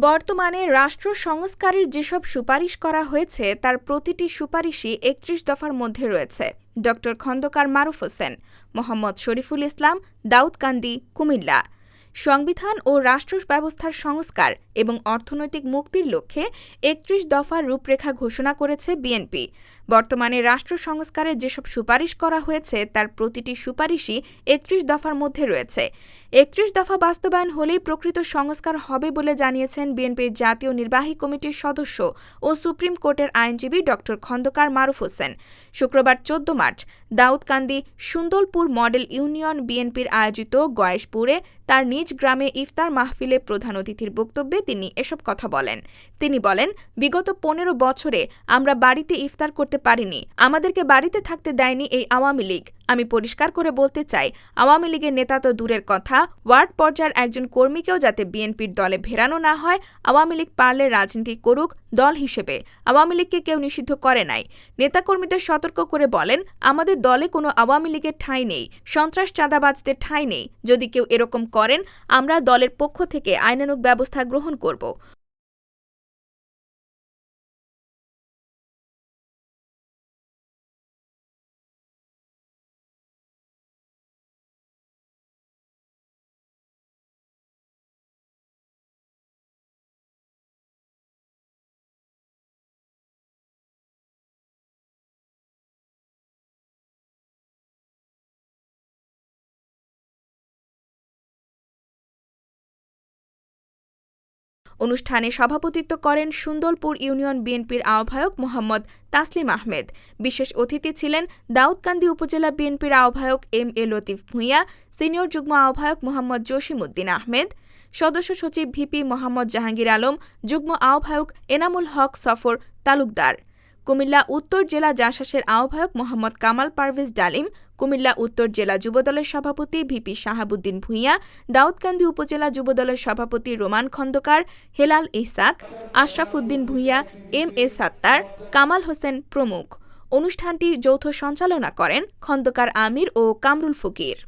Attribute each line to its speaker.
Speaker 1: বর্তমানে রাষ্ট্র সংস্কারের যেসব সুপারিশ করা হয়েছে, তার প্রতিটি সুপারিশই একত্রিশ দফার মধ্যে রয়েছে। ড. খন্দকার মারুফ হোসেন, মোহাম্মদ শরীফুল ইসলাম দাউদকান্দি কুমিল্লা। সংবিধান ও রাষ্ট্র ব্যবস্থার সংস্কার এবং অর্থনৈতিক মুক্তির লক্ষ্যে একত্রিশ দফার রূপরেখা ঘোষণা করেছে বিএনপি। বর্তমানে রাষ্ট্র সংস্কারের যেসব সুপারিশ করা হয়েছে, তার প্রতিটি সুপারিশই একত্রিশ দফার মধ্যে রয়েছে। একত্রিশ দফা বাস্তবায়ন হলেই প্রকৃত সংস্কার হবে বলে জানিয়েছেন বিএনপির জাতীয় নির্বাহী কমিটির সদস্য ও সুপ্রিম কোর্টের আইনজীবী ড. খন্দকার মারুফ হোসেন। শুক্রবার চোদ্দ March Daudkandi Sundarpur model union বিএনপির আয়োজিত গয়েশপুরে তার নিজ গ্রামে ইফতার মাহফিলে প্রধান অতিথির বক্তব্যে তিনি এসব কথা বলেন। তিনি বলেন, বিগত পনেরো বছরে আমরা বাড়িতে ইফতার করতে পারিনি। আমাদেরকে বাড়িতে থাকতে দেয়নি এই আওয়ামী লীগ। আমি পরিষ্কার করে বলতে চাই, আওয়ামী লীগের নেতা তো দূরের কথা। ওয়ার্ড পর্যায়ের একজন কর্মীকেও যাতে বিএনপির দলে ভেরানো না হয়, আওয়ামী লীগ পারলে রাজনীতি করুক দল হিসেবে। আওয়ামী লীগকে কেউ নিষিদ্ধ করে নাই। নেতাকর্মীদের সতর্ক করে বলেন, আমাদের দলে কোনো আওয়ামী লীগের ঠাঁই নেই, সন্ত্রাস চাঁদাবাজদের ঠাঁই নেই। যদি কেউ এরকম করেন, আমরা দলের পক্ষ থেকে আইনানুগ ব্যবস্থা গ্রহণ করব। অনুষ্ঠানে সভাপতিত্ব করেন সুন্দরপুর ইউনিয়ন বিএনপির আহ্বায়ক মোহাম্মদ তাসলিম আহমেদ। বিশেষ অতিথি ছিলেন দাউদকান্দি উপজেলা বিএনপির আহ্বায়ক M A Latif Bhuiyan, senior যুগ্ম আহ্বায়ক মোহাম্মদ জসিমউদ্দিন আহমেদ, সদস্য সচিব ভিপি মোহাম্মদ জাহাঙ্গীর আলম, যুগ্ম আহ্বায়ক এনামুল হক সফর তালুকদার। কুমিল্লা উত্তর জেলা জাসাসের আহ্বায়ক মোহাম্মদ কামাল পারভেজ ডালিম, কুমিল্লা উত্তর জেলা যুবদলের সভাপতি ভিপি শাহাবুদ্দিন ভূঁইয়া, দাউদকান্দি উপজেলা যুবদলের সভাপতি রোমান খন্দকার, হেলাল ইসাক আশরাফুদ্দিন ভূঁইয়া, এম এ সাত্তার, কামাল হোসেন প্রমুখ। অনুষ্ঠানটি যৌথ সঞ্চালনা করেন খন্দকার আমির ও কামরুল ফকির।